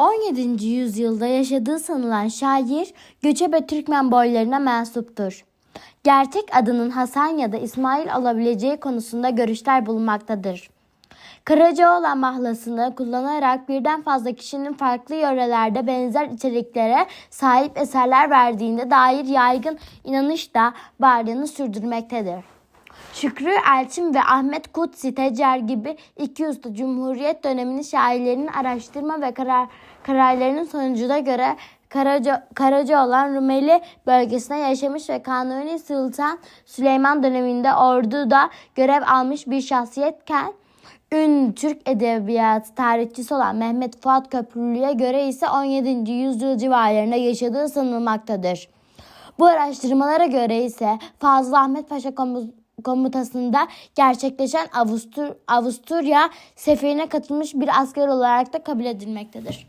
17. yüzyılda yaşadığı sanılan şair göçebe Türkmen boylarına mensuptur. Gerçek adının Hasan ya da İsmail olabileceği konusunda görüşler bulunmaktadır. Karacaoğlan mahlasını kullanarak birden fazla kişinin farklı yörelerde benzer içeriklere sahip eserler verdiğine dair yaygın inanış da varlığını sürdürmektedir. Şükrü Elçin ve Ahmet Kutsi Tecer gibi iki usta Cumhuriyet döneminin şairlerinin araştırma ve karar, kararlarının sonucuna göre Karaca, Karacaoğlan Rumeli bölgesine yaşamış ve Kanuni Sultan Süleyman döneminde orduda görev almış bir şahsiyetken ünlü Türk edebiyatı tarihçisi olan Mehmet Fuat Köprülü'ye göre ise 17. yüzyıl civarlarında yaşadığı sanılmaktadır. Bu araştırmalara göre ise Fazıl Ahmet Paşa komutasında gerçekleşen Avustur Avusturya seferine katılmış bir asker olarak da kabul edilmektedir.